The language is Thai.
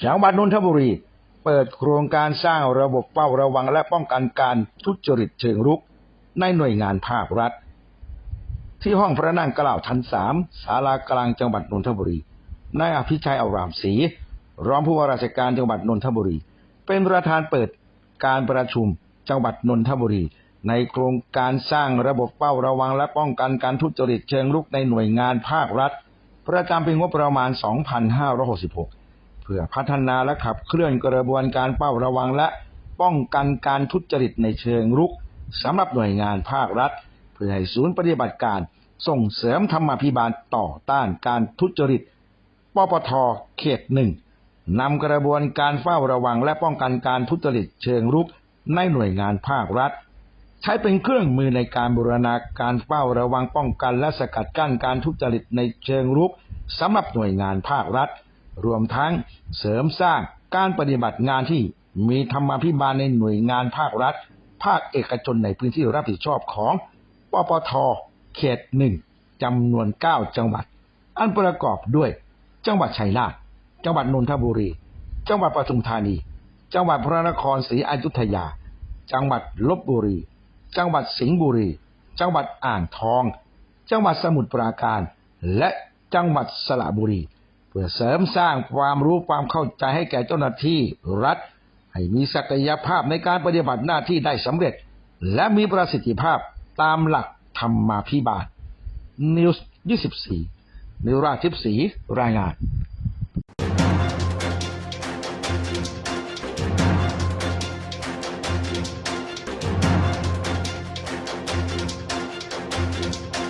จังหวัดนนทบุรี เปิดโครงการสร้างระบบเฝ้าระวังและป้องกันการทุจริตเชิงรุก ในหน่วยงานภาครัฐ ที่ห้องพระนั่งเกล้าชั้นสามศาลากลางจังหวัดนนทบุรีนายอภิชัยอารามศรีรองผู้ว่าราชการจังหวัดนนทบุรี เป็นประธานเปิดการประชุมจังหวัดนนทบุรี ในโครงการสร้างระบบเฝ้าระวังและป้องกันการทุจริตเชิงรุกในหน่วยงานภาครัฐ ประจำปีงบประมาณ 2566 พื่อพัฒนาและขับเคลื่อนกระบวนการเฝ้าระวังและป้องกันการทุจริตในเชิงรุกสำหรับหน่วยงานภาครัฐ เพื่อให้ศูนย์ปฏิบัติการส่งเสริมธรรมาภิบาลต่อต้านการทุจริต ปปท เขตหนึ่งนำกระบวนการเฝ้าระวังและป้องกันการทุจริตเชิงรุกในหน่วยงานภาครัฐ ใช้เป็นเครื่องมือในการบูรณาการเฝ้าระวังป้องกันและสกัดกั้นการทุจริตในเชิงรุกสำหรับหน่วยงานภาครัฐ รวมทั้งเสริมสร้างการปฏิบัติงานที่มีธรรมาภิบาลในหน่วยงานภาครัฐ ภาคเอกชนในพื้นที่รับผิดชอบของปปทเขตหนึ่งจำนวน 9 จังหวัด อันประกอบด้วย จังหวัดชัยนาทจังหวัดนนทบุรี จังหวัดปทุมธานี จังหวัดพระนครศรีอยุธยา จังหวัดลบบุรี จังหวัดสิงห์บุรี จังหวัดอ่างทอง จังหวัดสมุทรปราการ และจังหวัดสระบุรี เพื่อเสริมสร้างความรู้ความเข้าใจให้แก่เจ้าหน้าที่รัฐ ให้มีศักยภาพในการปฏิบัติหน้าที่ได้สำเร็จ และมีประสิทธิภาพตามหลักธรรมมาพิบาลนิวส์24นิวราทิพสีรายงาน